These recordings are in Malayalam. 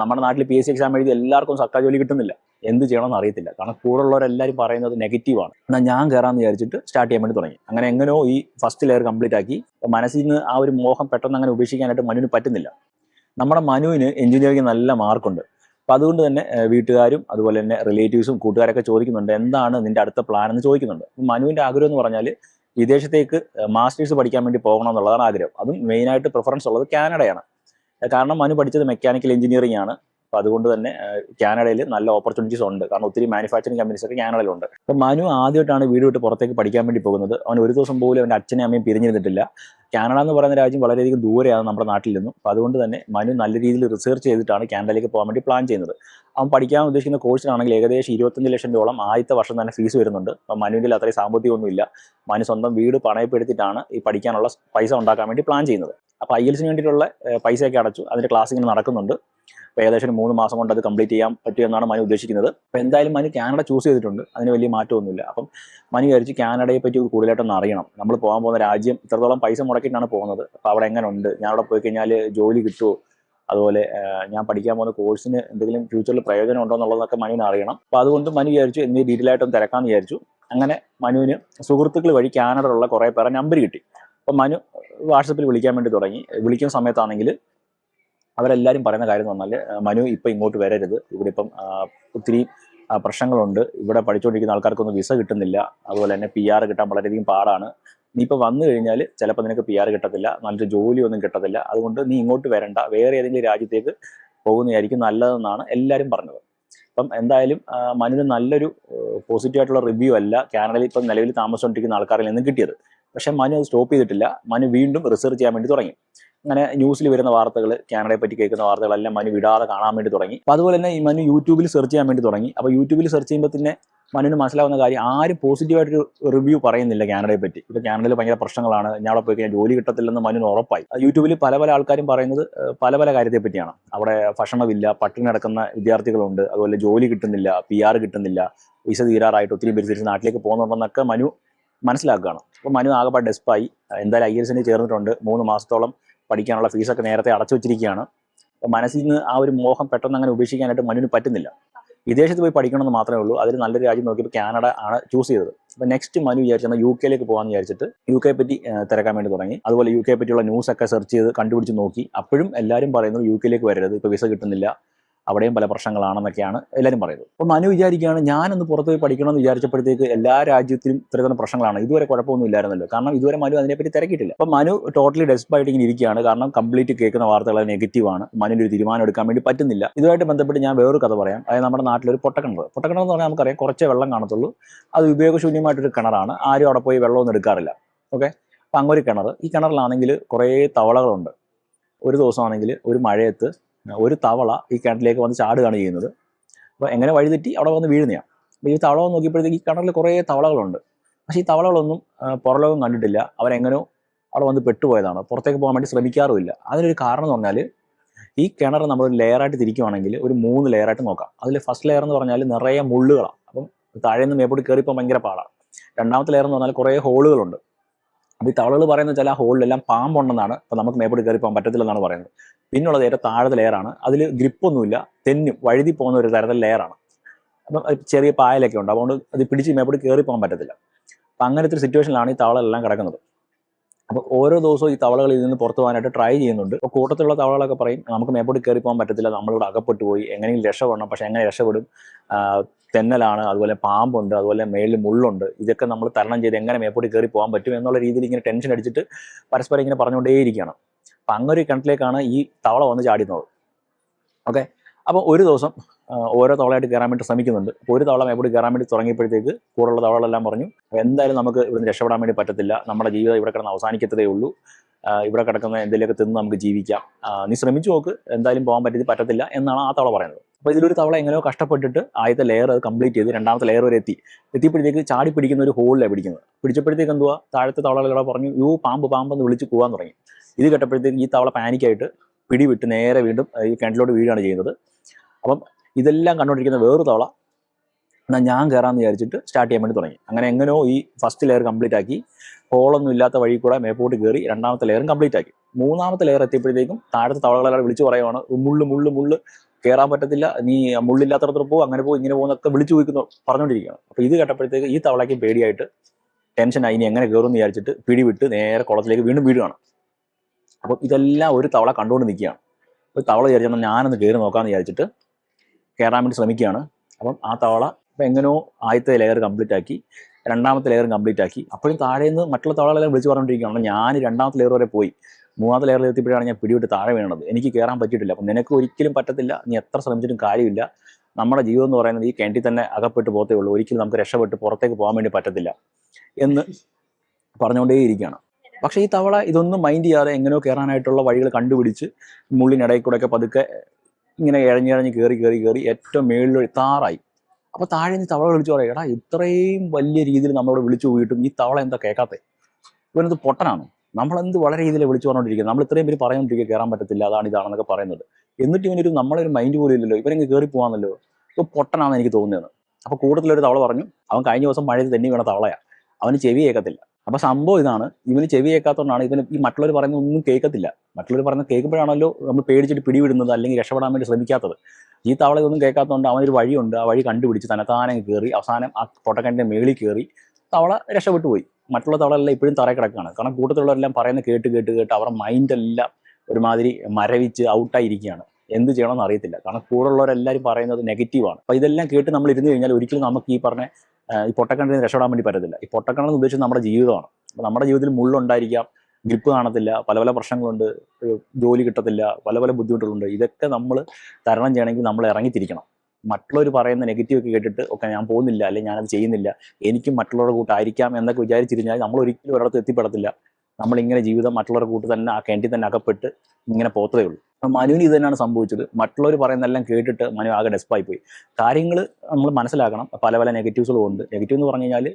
നമ്മുടെ നാട്ടിൽ പി എസ് സി എക്സാം എഴുതി എല്ലാവർക്കും സർക്കാർ ജോലി കിട്ടുന്നില്ല. എന്ത് ചെയ്യണമെന്ന് അറിയത്തില്ല. കാരണം കൂടെ ഉള്ളവരെല്ലാവരും പറയുന്നത് നെഗറ്റീവാണ് എന്നാൽ ഞാൻ കയറാമെന്ന് വിചാരിച്ചിട്ട് സ്റ്റാർട്ട് ചെയ്യാൻ വേണ്ടി തുടങ്ങി. അങ്ങനെ എങ്ങനെയോ ഈ ഫസ്റ്റ് ലെയർ കംപ്ലീറ്റ് ആക്കി. മനസ്സിൽ നിന്ന് ആ ഒരു മോഹം പെട്ടെന്ന് അങ്ങനെ ഉപേക്ഷിക്കാനായിട്ട് മനുവിന് പറ്റുന്നില്ല. നമ്മുടെ മനുവിന് എഞ്ചിനീയറിംഗ് നല്ല മാർക്കുണ്ട് അപ്പം അതുകൊണ്ട് തന്നെ വീട്ടുകാരും അതുപോലെ തന്നെ റിലേറ്റീവ്സും കൂട്ടുകാരൊക്കെ ചോദിക്കുന്നുണ്ട് എന്താണ് നിന്റെ അടുത്ത പ്ലാൻ എന്ന് ചോദിക്കുന്നുണ്ട്. മനുവിന്റെ ആഗ്രഹം എന്ന് പറഞ്ഞാൽ വിദേശത്തേക്ക് മാസ്റ്റേഴ്സ് പഠിക്കാൻ വേണ്ടി പോകണം എന്നുള്ളതാണ് ആഗ്രഹം. അതും മെയിനായിട്ട് പ്രിഫറൻസ് ഉള്ളത് കാനഡയാണ്. കാരണം മനു പഠിച്ചത് മെക്കാനിക്കൽ എഞ്ചിനീയറിംഗ് ആണ്. അപ്പോൾ അതുകൊണ്ട് തന്നെ കാനഡയിൽ നല്ല ഓപ്പർച്യൂണിറ്റീസ് ഉണ്ട്. കാരണം ഒത്തിരി മാനുഫാക്ചറിങ് കമ്പനീസ് ഒക്കെ കാനഡയിലുണ്ട്. അപ്പോൾ മനു ആദ്യമായിട്ടാണ് വീട് വിട്ട് പുറത്തേക്ക് പഠിക്കാൻ വേണ്ടി പോകുന്നത്. അവൻ ഒരു ദിവസം പോലും അവന്റെ അച്ഛനെയും അമ്മയും പിരിഞ്ഞിരുന്നിട്ടില്ല. കാനഡ എന്ന് പറയുന്ന രാജ്യം വളരെയധികം ദൂരെയാണ് നമ്മുടെ നാട്ടിൽ നിന്നും. അപ്പോൾ അതുകൊണ്ട് തന്നെ മനു നല്ല രീതിയിൽ റിസർച്ച് ചെയ്തിട്ടാണ് കാനഡയിലേക്ക് പോകാൻ വേണ്ടി പ്ലാൻ ചെയ്യുന്നത്. അവൻ പഠിക്കാൻ ഉദ്ദേശിക്കുന്ന കോഴ്സിനാണെങ്കിൽ ഏകദേശം ഇരുപത്തഞ്ച് ലക്ഷം രൂപയോളം ആദ്യത്തെ വർഷം തന്നെ ഫീസ് വരുന്നുണ്ട്. അപ്പം മനുവിന്റെ അത്രയും സാമ്പത്തികമൊന്നുമില്ല. മനു സ്വന്തം വീട് പണയപ്പെടുത്തിയിട്ടാണ് ഈ പഠിക്കാനുള്ള പൈസ ഉണ്ടാക്കാൻ വേണ്ടി പ്ലാൻ ചെയ്യുന്നത്. അപ്പോൾ ഐ എൽസിന് വേണ്ടിയിട്ടുള്ള പൈസയൊക്കെ അടച്ചു. അതിന്റെ ക്ലാസ് ഇങ്ങനെ നടക്കുന്നുണ്ട്. അപ്പോൾ ഏകദേശം ഒരു മൂന്ന് മാസം കൊണ്ട് അത് കംപ്ലീറ്റ് ചെയ്യാൻ പറ്റുമെന്നാണ് മനു ഉദ്ദേശിക്കുന്നത്. അപ്പോൾ എന്തായാലും മനു കാനഡ ചൂസ് ചെയ്തിട്ടുണ്ട്. അതിന് വലിയ മാറ്റമൊന്നുമില്ല. അപ്പം മനു വിചാരിച്ച് കാനഡയെ പറ്റി കൂടുതലായിട്ടൊന്ന് അറിയണം. നമ്മൾ പോകാൻ പോകുന്ന രാജ്യം ഇത്രത്തോളം പൈസ മുടക്കിയിട്ടാണ് പോകുന്നത്. അപ്പോൾ അവിടെ എങ്ങനെ ഉണ്ട് ഞാൻ അവിടെ പോയി കഴിഞ്ഞാൽ ജോലി കിട്ടുമോ അതുപോലെ ഞാൻ പഠിക്കാൻ പോകുന്ന കോഴ്സിന് എന്തെങ്കിലും ഫ്യൂച്ചറിൽ പ്രയോജനം ഉണ്ടോ എന്നുള്ളതൊക്കെ മനുവിന് അറിയണം. അപ്പോൾ അതുകൊണ്ട് മനു വിചാരിച്ചു എന്ത് ഡീറ്റെയിൽ ആയിട്ടൊന്ന് തിരക്കാമെന്ന് വിചാരിച്ചു. അങ്ങനെ മനുവിന് സുഹൃത്തുക്കൾ വഴി കാനഡയിലുള്ള കുറേ പേരെ നമ്പർ കിട്ടി. അപ്പം മനു വാട്സപ്പിൽ വിളിക്കാൻ വേണ്ടി തുടങ്ങി. വിളിക്കുന്ന സമയത്താണെങ്കിൽ അവരെല്ലാവരും പറയുന്ന കാര്യം എന്ന് പറഞ്ഞാൽ മനു ഇപ്പം ഇങ്ങോട്ട് വരരുത്. ഇവിടെ ഇപ്പം ഒത്തിരി പ്രശ്നങ്ങളുണ്ട്. ഇവിടെ പഠിച്ചുകൊണ്ടിരിക്കുന്ന ആൾക്കാർക്കൊന്നും വിസ കിട്ടുന്നില്ല. അതുപോലെ തന്നെ പി ആർ കിട്ടാൻ വളരെയധികം പാടാണ്. നീ ഇപ്പോൾ വന്നു കഴിഞ്ഞാൽ ചിലപ്പോൾ നിനക്ക് പി ആർ കിട്ടത്തില്ല. നല്ലൊരു ജോലിയൊന്നും കിട്ടത്തില്ല. അതുകൊണ്ട് നീ ഇങ്ങോട്ട് വരണ്ട. വേറെ ഏതെങ്കിലും രാജ്യത്തേക്ക് പോകുന്നതായിരിക്കും നല്ലതെന്നാണ് എല്ലാവരും പറഞ്ഞത്. അപ്പം എന്തായാലും മനുവിന് നല്ലൊരു പോസിറ്റീവായിട്ടുള്ള റിവ്യൂ അല്ല. കാനഡയിൽ ഇപ്പം നിലവിൽ താമസിച്ചുകൊണ്ടിരിക്കുന്ന ആൾക്കാരിൽ നിന്ന് കിട്ടിയത്. പക്ഷെ മനു അത് സ്റ്റോപ്പ് ചെയ്തിട്ടില്ല. മനു വീണ്ടും റിസർച്ച് ചെയ്യാൻ വേണ്ടി തുടങ്ങി. അങ്ങനെ ന്യൂസിൽ വരുന്ന വാർത്തകൾ കാനഡയെ പറ്റി കേൾക്കുന്ന വാർത്തകളെല്ലാം മനു വിടാതെ കാണാൻ വേണ്ടി തുടങ്ങി. അപ്പോൾ അതുപോലെ തന്നെ ഈ മനു യൂട്യൂബിൽ സെർച്ച് ചെയ്യാൻ വേണ്ടി തുടങ്ങി. അപ്പോൾ യൂട്യൂബിൽ സെർച്ച് ചെയ്യുമ്പോൾ തന്നെ മനുവിന് മനസ്സിലാവുന്ന കാര്യം ആരും പോസിറ്റീവായിട്ടൊരു റിവ്യൂ പറയുന്നില്ല കാനഡയെ പറ്റി. ഇപ്പോൾ കാനഡയിൽ ഭയങ്കര പ്രശ്നങ്ങളാണ്. ഞാൻ അവിടെ പോയി കഴിഞ്ഞാൽ ജോലി കിട്ടത്തില്ലെന്ന് മനുവിന് ഉറപ്പായി. യൂട്യൂബിൽ പല പല ആൾക്കാരും പറയുന്നത് പല പല കാര്യത്തെ പറ്റിയാണ്. അവിടെ ഭക്ഷണമില്ല പട്ടിണി നടക്കുന്ന വിദ്യാർത്ഥികളുണ്ട്. അതുപോലെ ജോലി കിട്ടുന്നില്ല പി ആർ കിട്ടുന്നില്ല വിസ തീരാറായിട്ട് ഒത്തിരി പേര് തിരിച്ച് നാട്ടിലേക്ക് പോകുന്നുണ്ടെന്നൊക്കെ മനു മനസ്സിലാക്കുകയാണ്. അപ്പോൾ മനു ആകെപ്പാട് ഡെസ്പായി. എന്തായാലും ഐ എൽസിന് ചേർന്നിട്ടുണ്ട്. മൂന്ന് മാസത്തോളം പഠിക്കാനുള്ള ഫീസൊക്കെ നേരത്തെ അടച്ചു വെച്ചിരിക്കുകയാണ്. അപ്പോൾ മനസ്സിൽ നിന്ന് ആ ഒരു മോഹം പെട്ടെന്ന് അങ്ങനെ ഉപേക്ഷിക്കാനായിട്ട് മനുവിന് പറ്റുന്നില്ല. വിദേശത്ത് പോയി പഠിക്കണമെന്ന് മാത്രമേ ഉള്ളൂ. അതിൽ നല്ലൊരു രാജ്യം നോക്കിയപ്പോൾ കാനഡ ആണ് ചൂസ് ചെയ്തത്. അപ്പോൾ നെക്സ്റ്റ് മനു വിചാരിച്ചാൽ യു കെയിലേക്ക് പോകാമെന്ന് വിചാരിച്ചിട്ട് യു കെ പറ്റി തിരക്കാൻ വേണ്ടി തുടങ്ങി. അതുപോലെ യു കെ പറ്റിയുള്ള ന്യൂസൊക്കെ സെർച്ച് ചെയ്ത് കണ്ടുപിടിച്ച് നോക്കി. അപ്പോഴും എല്ലാവരും പറയുന്നത് യു കെയിലേക്ക് വരരുത്. ഇപ്പോൾ വിസ കിട്ടുന്നില്ല. അവിടെയും പല പ്രശ്നങ്ങളാണെന്നൊക്കെയാണ് എല്ലാവരും പറയുന്നത്. അപ്പം മനു വിചാരിക്കുകയാണ് ഞാനൊന്ന് പുറത്ത് പോയി പഠിക്കണമെന്ന് വിചാരിച്ചപ്പോഴത്തേക്ക് എല്ലാ രാജ്യത്തിലും ഇത്തരത്തിലുള്ള പ്രശ്നങ്ങളാണ്. ഇതുവരെ കുഴപ്പമൊന്നും ഇല്ലായിരുന്നല്ലോ. കാരണം ഇതുവരെ മനു അതിനെപ്പറ്റി തിരക്കിയിട്ടില്ല. അപ്പം മനു ടോട്ടലി ഡെസ്പായിട്ട് ഇങ്ങനെ ഇരിക്കുകയാണ്. കാരണം കംപ്ലീറ്റ് കേൾക്കുന്ന വാർത്തകൾ നെഗറ്റീവാണ് മനുവിന്റെ ഒരു തീരുമാനം എടുക്കാൻ വേണ്ടി പറ്റുന്നില്ല. ഇതുമായിട്ട് ബന്ധപ്പെട്ട് ഞാൻ വേറൊരു കഥ പറയാം. അതായത് നമ്മുടെ നാട്ടിലൊരു പൊട്ടക്കിണർ. പൊട്ടക്കിണർ എന്ന് പറഞ്ഞാൽ നമുക്കറിയാം കുറച്ചേ വെള്ളം കാണത്തുള്ളൂ. അത് ഉപയോഗശൂന്യമായിട്ടൊരു കിണറാണ്. ആരും അവിടെ പോയി വെള്ളമൊന്നും എടുക്കാറില്ല. ഓക്കെ അപ്പം അങ്ങൊരു കിണർ. ഈ കിണറിലാണെങ്കിൽ കുറേ തവളകളുണ്ട്. ഒരു ദിവസമാണെങ്കിൽ ഒരു മഴയത്ത് ഒരു തവള ഈ കിണറ്റിലേക്ക് വന്ന് ചാടുകയാണ് ചെയ്യുന്നത്. അപ്പോൾ എങ്ങനെ വഴിതെറ്റി? അവിടെ വന്ന് വീഴുന്നതാണ് അപ്പോൾ ഈ തവള നോക്കിയപ്പോഴത്തേക്ക് ഈ കിണറിൽ കുറേ തവളകളുണ്ട്. പക്ഷേ ഈ തവളകളൊന്നും പുറലോകം കണ്ടിട്ടില്ല. അവരെങ്ങനോ അവിടെ വന്ന് പെട്ടുപോയതാണ്. പുറത്തേക്ക് പോകാൻ വേണ്ടി ശ്രമിക്കാറുമില്ല. അതിനൊരു കാരണം എന്ന് പറഞ്ഞാൽ ഈ കിണർ നമ്മൾ ലെയറായിട്ട് തിരിക്കുവാണെങ്കിൽ ഒരു മൂന്ന് ലെയറായിട്ട് നോക്കാം. അതിൽ ഫസ്റ്റ് ലെയർ എന്ന് പറഞ്ഞാൽ നിറയെ മുള്ളുകളാണ് അപ്പം താഴെ നിന്ന് മേപ്പോട്ട് കയറിപ്പോൾ ഭയങ്കര പാടാണ് രണ്ടാമത്തെ ലെയർ എന്ന് പറഞ്ഞാൽ കുറേ ഹോളുകളുണ്ട് അപ്പോൾ ഈ തവളകൾ പറയുന്ന വെച്ചാൽ ആ ഹോളിലെല്ലാം പാമ്പുണ്ടെന്നാണ് അപ്പോൾ നമുക്ക് മേപ്പോട്ട് കയറി പോകാൻ പറ്റത്തില്ലെന്നാണ് പറയുന്നത്. പിന്നുള്ളത് ഏറ്റവും താഴത്തെ ലെയറാണ് അതിൽ ഗ്രിപ്പൊന്നുമില്ല തെന്നും വഴുതി പോകുന്ന ഒരു തരത്തിൽ ലെയറാണ് അപ്പം ചെറിയ പായലൊക്കെ ഉണ്ട്. അതുകൊണ്ട് അത് പിടിച്ച് മേപ്പോട്ട് കയറി പോകാൻ പറ്റത്തില്ല. അപ്പം അങ്ങനത്തെ ഒരു സിറ്റുവേഷനിലാണ് ഈ തവളെല്ലാം കിടക്കുന്നത്. അപ്പോൾ ഓരോ ദിവസവും ഈ തവളകൾ ഇതിൽ നിന്ന് പുറത്തു പോകാനായിട്ട് ട്രൈ ചെയ്യുന്നുണ്ട്. അപ്പോൾ കൂട്ടത്തിലുള്ള തവളകളൊക്കെ പറയും നമുക്ക് മേപ്പോട്ട് കയറി പോകാൻ പറ്റത്തില്ല നമ്മളിവിടെ അകപ്പെട്ടു പോയി എങ്ങനെയെങ്കിലും രക്ഷപ്പെടണം പക്ഷേ എങ്ങനെ രക്ഷപ്പെടും? തെന്നലാണ് അതുപോലെ പാമ്പുണ്ട് അതുപോലെ മേളിൽ മുള്ളുണ്ട്. ഇതൊക്കെ നമ്മൾ തരണം ചെയ്ത് എങ്ങനെ മേപ്പോട്ട് കയറി പോകാൻ പറ്റും എന്നുള്ള രീതിയിൽ ഇങ്ങനെ ടെൻഷൻ അടിച്ചിട്ട് പരസ്പരം ഇങ്ങനെ പറഞ്ഞുകൊണ്ടേയിരിക്കുകയാണ്. അപ്പം അങ്ങനെ ഒരു കിണറ്റിലേക്കാണ് ഈ തവള വന്ന് ചാടുന്നത്. ഓക്കെ അപ്പോൾ ഒരു ദിവസം ഓരോ തവളയായിട്ട് കയറാൻ വേണ്ടി ശ്രമിക്കുന്നുണ്ട്. അപ്പോൾ ഒരു തവളം എവിടെ കയറാൻ വേണ്ടി തുടങ്ങിയപ്പോഴത്തേക്ക് കൂടെയുള്ള തവളകളെല്ലാം പറഞ്ഞു എന്തായാലും നമുക്ക് ഇവിടുന്ന് രക്ഷപ്പെടാൻ വേണ്ടി പറ്റത്തില്ല. നമ്മുടെ ജീവിതം ഇവിടെ കിടന്ന് അവസാനിക്കത്തതേ ഉള്ളൂ. ഇവിടെ കിടക്കുന്ന എന്തെങ്കിലുമൊക്കെ തിന്ന് നമുക്ക് ജീവിക്കാം. നീ ശ്രമിച്ചു നോക്ക്. എന്തായാലും പോകാൻ പറ്റി പറ്റത്തില്ല എന്നാണ് ആ തവള പറയുന്നത്. അപ്പോൾ ഇതിലൊരു തവള എങ്ങനെയോ കഷ്ടപ്പെട്ടിട്ട് ആദ്യത്തെ ലെയർ അത് കംപ്ലീറ്റ് ചെയ്ത് രണ്ടാമത്തെ ലെയർ വരെ എത്തി. എത്തിയപ്പോഴത്തേക്ക് ചാടി പിടിക്കുന്ന ഒരു ഹോളിലാണ് പിടിക്കുന്നത്. പിടിച്ചപ്പോഴത്തേക്ക് എന്തുവാ? താഴത്തെ തവളകളെ പറഞ്ഞു യോ പാമ്പ് പാമ്പ് എന്ന് വിളിച്ച് പോകാൻ തുടങ്ങി. ഇത് കേട്ടപ്പോഴത്തേക്ക് ഈ തവള പാനിക്കായിട്ട് പിടിവിട്ട് നേരെ വീണ്ടും ഈ കിണറ്റിലോട്ട് വീഴുകയാണ് ചെയ്യുന്നത്. അപ്പം ഇതെല്ലാം കണ്ടുകൊണ്ടിരിക്കുന്ന വേറൊരു തവള എന്നാൽ ഞാൻ കയറാമെന്ന് വിചാരിച്ചിട്ട് സ്റ്റാർട്ട് ചെയ്യാൻ വേണ്ടി തുടങ്ങി. അങ്ങനെ എങ്ങനെയോ ഈ ഫസ്റ്റ് ലെയർ കംപ്ലീറ്റ് ആക്കി ഹോളൊന്നും ഇല്ലാത്ത വഴി കൂടെ മേപ്പോട്ട് കയറി രണ്ടാമത്തെ ലെയറും കംപ്ലീറ്റ് ആക്കി. മൂന്നാമത്തെ ലെയർ എത്തിയപ്പോഴത്തേക്കും താഴത്തെ തവളകളെല്ലാം വിളിച്ചു പറയുവാണ് മുള്ളു മുള്ളു മുള്ളു കയറാൻ പറ്റത്തില്ല നീ മുള്ളില്ലാത്തടത്ത് പോകും അങ്ങനെ പോകും ഇങ്ങനെ പോകുന്നൊക്കെ വിളിച്ചു ചോദിക്കുന്നു പറഞ്ഞുകൊണ്ടിരിക്കുകയാണ്. അപ്പോൾ ഇത് കേട്ടപ്പോഴത്തേക്ക് ഈ തവളയ്ക്ക് പേടിയായിട്ട് ടെൻഷൻ ആയി ഇനി എങ്ങനെ കയറും എന്ന് വിചാരിച്ചിട്ട് പിടിവിട്ട് നേരെ കുളത്തിലേക്ക് വീണ്ടും വീടുകയാണ് അപ്പോൾ ഇതെല്ലാം ഒരു തവള കണ്ടുകൊണ്ട് നിൽക്കുകയാണ്. ഒരു തവള വിചാരിച്ചാൽ ഞാനൊന്ന് കയറി നോക്കാമെന്ന് വിചാരിച്ചിട്ട് കയറാൻ വേണ്ടി ശ്രമിക്കുകയാണ്. അപ്പം ആ തവള അപ്പം എങ്ങനെയോ ആദ്യത്തെ ലെയർ കംപ്ലീറ്റ് ആക്കി രണ്ടാമത്തെ ലെയർ കംപ്ലീറ്റ് ആക്കി. അപ്പോഴും താഴെ നിന്ന് മറ്റുള്ള തവളകളെല്ലാം വിളിച്ച് പറഞ്ഞുകൊണ്ടിരിക്കുകയാണ്. ഞാൻ രണ്ടാമത്തെ ലെയർ വരെ പോയി. മൂന്നാമത്തെ ലെയറിൽ എത്തിയപ്പോഴാണ് ഞാൻ പിടിവിട്ട് താഴെ വീണത്. എനിക്ക് കയറാൻ പറ്റിയിട്ടില്ല. അപ്പം നിനക്ക് ഒരിക്കലും പറ്റത്തില്ല. നീ എത്ര ശ്രമിച്ചിട്ടും കാര്യമില്ല. നമ്മുടെ ജീവിതം എന്ന് പറയുന്നത് ഈ കിണറ്റിൽ തന്നെ അകപ്പെട്ട് പോകത്തേ ഉള്ളൂ. ഒരിക്കലും നമുക്ക് രക്ഷപ്പെട്ട് പുറത്തേക്ക് പോകാൻ വേണ്ടി പറ്റത്തില്ല എന്ന് പറഞ്ഞുകൊണ്ടേയിരിക്കുകയാണ്. പക്ഷേ ഈ തവള ഇതൊന്നും മൈൻഡ് ചെയ്യാതെ എങ്ങനെയോ കയറാനായിട്ടുള്ള വഴികൾ കണ്ടുപിടിച്ച് മുള്ളിനിടയിൽ കൂടെയൊക്കെ പതുക്കെ ഇങ്ങനെ ഇഴഞ്ഞിഴഞ്ഞ് കയറി കയറി കയറി ഏറ്റവും മേളിൽ താറായി. അപ്പോൾ താഴെ നിന്ന് തവള വിളിച്ചു പറയാം എടാ ഇത്രയും വലിയ രീതിയിൽ നമ്മളോട് വിളിച്ചു പോയിട്ടും ഈ തവള എന്താ കേൾക്കാത്തത് ഇവനത് പൊട്ടനാണ്. നമ്മളെന്ത് വളരെ രീതിയിൽ വിളിച്ചു പറഞ്ഞുകൊണ്ടിരിക്കുക നമ്മൾ ഇത്രയും പേര് പറഞ്ഞുകൊണ്ടിരിക്കുക കയറാൻ പറ്റത്തില്ല. അതാണ് ഇതാണെന്നൊക്കെ പറയുന്നത്. എന്നിട്ട് ഇവനൊരു നമ്മളൊരു മൈൻഡ് പോലും ഇല്ലല്ലോ. ഇവരെങ്ങ് കയറി പോകാന്നല്ലോ ഇപ്പോൾ പൊട്ടനാണെന്ന് എനിക്ക് തോന്നുന്നത് അപ്പോൾ കൂടുതലൊരു തവള പറഞ്ഞു അവൻ കഴിഞ്ഞ ദിവസം മഴയിൽ തന്നെ വീണ തവളയാ. അവന് ചെവി കേൾക്കത്തില്ല അപ്പോൾ സംഭവം ഇതാണ്. ഇവന് ചെവി കേൾക്കാത്തതുകൊണ്ടാണ് ഇവന് ഈ മറ്റുള്ളവർ പറയുന്ന ഒന്നും കേൾക്കത്തില്ല. മറ്റുള്ളവർ പറയുന്നത് കേൾക്കുമ്പോഴാണല്ലോ നമ്മൾ പേടിച്ചിട്ട് പിടിവിടുന്നത് അല്ലെങ്കിൽ രക്ഷപ്പെടാൻ വേണ്ടി ശ്രമിക്കാത്തത്. ഈ തവള ഇതൊന്നും കേൾക്കാത്തതുകൊണ്ട് അവനൊരു വഴിയുണ്ട്. ആ വഴി കണ്ടുപിടിച്ച് തനത്താനെ കയറി അവസാനം ആ പൊട്ടക്കന്റെ മേളിൽ കയറി തവള രക്ഷപ്പെട്ടു പോയി. മറ്റുള്ള തവളെല്ലാം ഇപ്പോഴും തറ കിടക്കുകയാണ്. കാരണം കൂട്ടത്തിലുള്ളവരെല്ലാം പറയുന്നത് കേട്ട് കേട്ട് കേട്ട് അവരുടെ മൈൻഡെല്ലാം ഒരുമാതിരി മരവിച്ച് ഔട്ടായി ഇരിക്കുകയാണ്. എന്ത് ചെയ്യണമെന്ന് അറിയത്തില്ല. കാരണം കൂടെയുള്ളവരെല്ലാവരും പറയുന്നത് നെഗറ്റീവാണ് അപ്പോൾ ഇതെല്ലാം കേട്ട് നമ്മൾ ഇരുന്ന് കഴിഞ്ഞാൽ ഒരിക്കലും നമുക്ക് ഈ പറഞ്ഞ ഈ പൊട്ടക്കണ്ണിൽ രക്ഷപ്പെടാൻ വേണ്ടി പറ്റത്തില്ല. ഈ പൊട്ടക്കണ്ണെന്ന് ഉദ്ദേശിച്ചത് നമ്മുടെ ജീവിതമാണ്. അപ്പോൾ നമ്മുടെ ജീവിതത്തിൽ മുള്ളുണ്ടായിരിക്കാം ഗ്രിപ്പ് കാണത്തില്ല പല പല പ്രശ്നങ്ങളുണ്ട് ജോലി കിട്ടത്തില്ല പല പല ബുദ്ധിമുട്ടുകളുണ്ട്. ഇതൊക്കെ നമ്മൾ തരണം ചെയ്യണമെങ്കിൽ നമ്മൾ ഇറങ്ങിത്തിരിക്കണം. മറ്റുള്ളവർ പറയുന്ന നെഗറ്റീവ് ഒക്കെ കേട്ടിട്ട് ഒക്കെ ഞാൻ പോകുന്നില്ല അല്ലെങ്കിൽ ഞാനത് ചെയ്യുന്നില്ല എനിക്കും മറ്റുള്ളവരുടെ കൂട്ടായിരിക്കാം എന്നൊക്കെ വിചാരിച്ചിരുന്നാൽ നമ്മൾ ഒരിക്കലും ഒരിടത്ത് എത്തിപ്പെടത്തില്ല. നമ്മളിങ്ങനെ ജീവിതം മറ്റുള്ളവരുടെ കൂട്ട് തന്നെ ആ കേണ്ടി തന്നെ അകപ്പെട്ട് ഇങ്ങനെ പോത്തതേ ഉള്ളൂ. മനുവിന് ഇത് തന്നെയാണ് സംഭവിച്ചത്. മറ്റുള്ളവർ പറയുന്നതെല്ലാം കേട്ടിട്ട് മനു ആകെ ഡെസ്പായി പോയി കാര്യങ്ങൾ നമ്മൾ മനസ്സിലാക്കണം. പല പല നെഗറ്റീവ്സുകളും ഉണ്ട്. നെഗറ്റീവ് എന്ന് പറഞ്ഞു കഴിഞ്ഞാൽ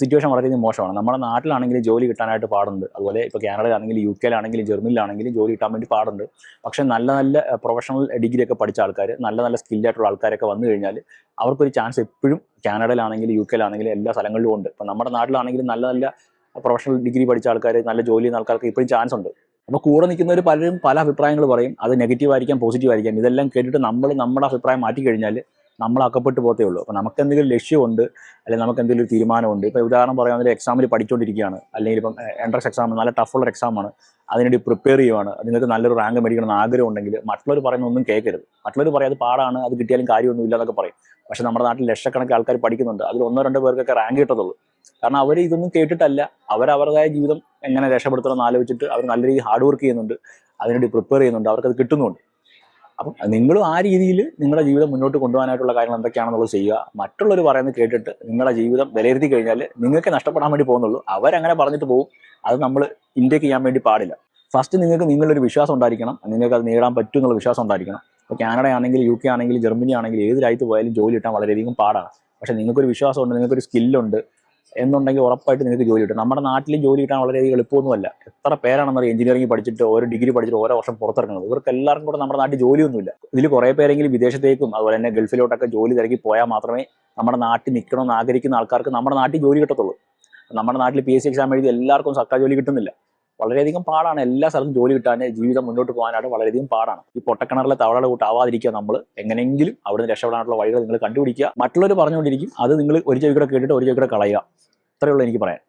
സിറ്റുവേഷൻ വളരെയധികം മോശമാണ്. നമ്മുടെ നാട്ടിലാണെങ്കിൽ ജോലി കിട്ടാനായിട്ട് പാടുണ്ട്. അതുപോലെ ഇപ്പോൾ കാനഡയിലാണെങ്കിലും യു കെയിലാണെങ്കിലും ജർമ്മനിയിലാണെങ്കിലും ജോലി കിട്ടാൻ വേണ്ടി പാടുണ്ട്. പക്ഷേ നല്ല നല്ല പ്രൊഫഷണൽ ഡിഗ്രി ഒക്കെ പഠിച്ച ആൾക്കാർ നല്ല നല്ല സ്കില്ലായിട്ടുള്ള ആൾക്കാരൊക്കെ വന്നു കഴിഞ്ഞാൽ അവർക്കൊരു ചാൻസ് എപ്പോഴും കാനഡയിലാണെങ്കിലും യു കെയിലാണെങ്കിലും എല്ലാ സ്ഥലങ്ങളിലും ഉണ്ട്. ഇപ്പം നമ്മുടെ നാട്ടിലാണെങ്കിലും നല്ല നല്ല പ്രൊഫഷണൽ ഡിഗ്രി പഠിച്ച ആൾക്കാർ നല്ല ജോലി ചെയ്യുന്ന ആൾക്കാർക്ക് ഇപ്പോഴും ചാൻസ് ഉണ്ട്. അപ്പോൾ കൂടെ നിൽക്കുന്നവർ പലരും പല അഭിപ്രായങ്ങൾ പറയും. അത് നെഗറ്റീവ് ആയിരിക്കാം പോസിറ്റീവ് ആയിരിക്കാം. ഇതെല്ലാം കേട്ടിട്ട് നമ്മൾ നമ്മുടെ അഭിപ്രായം മാറ്റി കഴിഞ്ഞാൽ നമ്മൾ അക്കപ്പെട്ട് പോത്തേ ഉള്ളൂ. അപ്പോൾ നമുക്ക് എന്തെങ്കിലും ലക്ഷ്യമുണ്ട് അല്ലെങ്കിൽ നമുക്ക് എന്തെങ്കിലും ഒരു തീരുമാനമുണ്ട്. ഇപ്പോൾ ഉദാഹരണം പറയുകയാണെങ്കിൽ എക്സാമിൽ പഠിച്ചുകൊണ്ടിരിക്കുകയാണ് അല്ലെങ്കിൽ ഇപ്പം എൻട്രൻസ് എക്സാം നല്ല ടഫുള്ള എക്സാമാണ് അതിനുവേണ്ടി പ്രിപ്പയർ ചെയ്യുവാണ്. നിങ്ങൾക്ക് നല്ലൊരു റാങ്ക് മേടിക്കണം എന്ന് ആഗ്രഹം ഉണ്ടെങ്കിൽ മറ്റുള്ളവർ പറയുന്ന ഒന്നും കേൾക്കരുത്. മറ്റുള്ളവർ പറയും അത് പാടാണ് അത് കിട്ടിയാലും കാര്യമൊന്നും ഇല്ല എന്നൊക്കെ പറയും. പക്ഷെ നമ്മുടെ നാട്ടിൽ ലക്ഷക്കണക്കിന് ആൾക്കാർ പഠിക്കുന്നുണ്ട്. അതിൽ ഒന്നോ രണ്ടോ പേർക്കൊക്കെ റാങ്ക് കിട്ടത്തുള്ളൂ. കാരണം അവർ ഇതൊന്നും കേട്ടിട്ടല്ല. അവർ അവരുടേതായ ജീവിതം എങ്ങനെ രക്ഷപ്പെടുത്തണം എന്ന് ആലോചിച്ചിട്ട് അവർ നല്ല രീതിയിൽ ഹാർഡ് വർക്ക് ചെയ്യുന്നുണ്ട്. അതിനുവേണ്ടി പ്രിപ്പയർ ചെയ്യുന്നുണ്ട്. അവർക്കത് കിട്ടുന്നുണ്ട്. അപ്പം നിങ്ങളും ആ രീതിയിൽ നിങ്ങളുടെ ജീവിതം മുന്നോട്ട് കൊണ്ടുപോകാനായിട്ടുള്ള കാര്യങ്ങൾ എന്തൊക്കെയാണെന്നുള്ളത് ചെയ്യുക. മറ്റുള്ളവർ പറയുന്നത് കേട്ടിട്ട് നിങ്ങളുടെ ജീവിതം വിലയിരുത്തി കഴിഞ്ഞാൽ നിങ്ങൾക്ക് നഷ്ടപ്പെടാൻ വേണ്ടി പോകുന്നുള്ളൂ. അവരങ്ങനെ പറഞ്ഞിട്ട് പോകും. അത് നമ്മൾ ഇന്ത്യയ്ക്ക് ചെയ്യാൻ വേണ്ടി പാടില്ല. ഫസ്റ്റ് നിങ്ങൾക്ക് നിങ്ങളൊരു വിശ്വാസം ഉണ്ടായിരിക്കണം. നിങ്ങൾക്ക് അത് നേടാൻ പറ്റും എന്നുള്ള വിശ്വാസം ഉണ്ടായിരിക്കണം. ഇപ്പോൾ കാനഡ ആണെങ്കിൽ യു കെ ആണെങ്കിൽ ജർമ്മനി ആണെങ്കിൽ ഏത് രാജ്യത്ത് പോയാലും ജോലി കിട്ടാൻ വളരെയധികം പാടാണ്. പക്ഷേ നിങ്ങൾക്കൊരു വിശ്വാസമുണ്ട് നിങ്ങൾക്കൊരു സ്കില്ലുണ്ട് എന്നുണ്ടെങ്കിൽ ഉറപ്പായിട്ട് നിങ്ങൾക്ക് ജോലി കിട്ടും. നമ്മുടെ നാട്ടിൽ ജോലി കിട്ടാൻ വളരെയധികം എളുപ്പമൊന്നുമല്ല. എത്ര പേരാണെന്നറിയാം എഞ്ചിനീയറിംഗ് പഠിച്ചിട്ട് ഓരോ ഡിഗ്രി പഠിച്ചിട്ട് ഓരോ വർഷം പുറത്തിറങ്ങുന്നത്? ഇവർക്ക് എല്ലാവർക്കും കൂടെ നമ്മുടെ നാട്ടിൽ ജോലിയൊന്നുമില്ല. ഇതിൽ കുറേ പേരെങ്കിലും വിദേശത്തേക്കും അതുപോലെ തന്നെ ഗൾഫിലോട്ടൊക്കെ ജോലി തിരക്കി പോയാൽ മാത്രമേ നമ്മുടെ നാട്ടിൽ നിൽക്കണമെന്ന് ആഗ്രഹിക്കുന്ന ആൾക്കാർക്ക് നമ്മുടെ നാട്ടിൽ ജോലി കിട്ടത്തുള്ളൂ. നമ്മുടെ നാട്ടിൽ പി എസ് സി എക്സാം എഴുതി എല്ലാവർക്കും സർക്കാർ ജോലി കിട്ടുന്നില്ല. വളരെയധികം പാടാണ് എല്ലാ സ്ഥലത്തും ജോലി കിട്ടാൻ ജീവിതം മുന്നോട്ട് പോകാനായിട്ട് വളരെയധികം പാടാണ്. ഈ പൊട്ടക്കിണറിലെ തവളകൾ കൂട്ടാവാതിരിക്കുക നമ്മൾ. എങ്ങനെയെങ്കിലും അവിടെ നിന്ന് രക്ഷപ്പെടാനുള്ള വഴികൾ നിങ്ങൾ കണ്ടുപിടിക്കുക. മറ്റുള്ളവർ പറഞ്ഞുകൊണ്ടിരിക്കും. അത് നിങ്ങൾ ഒരു ചെവിക്കൂടെ കേട്ടിട്ട് ഒരു ചെവിക്കൂടെ കളയുക. അത്രയേ ഉള്ളൂ എനിക്ക് പറയാൻ.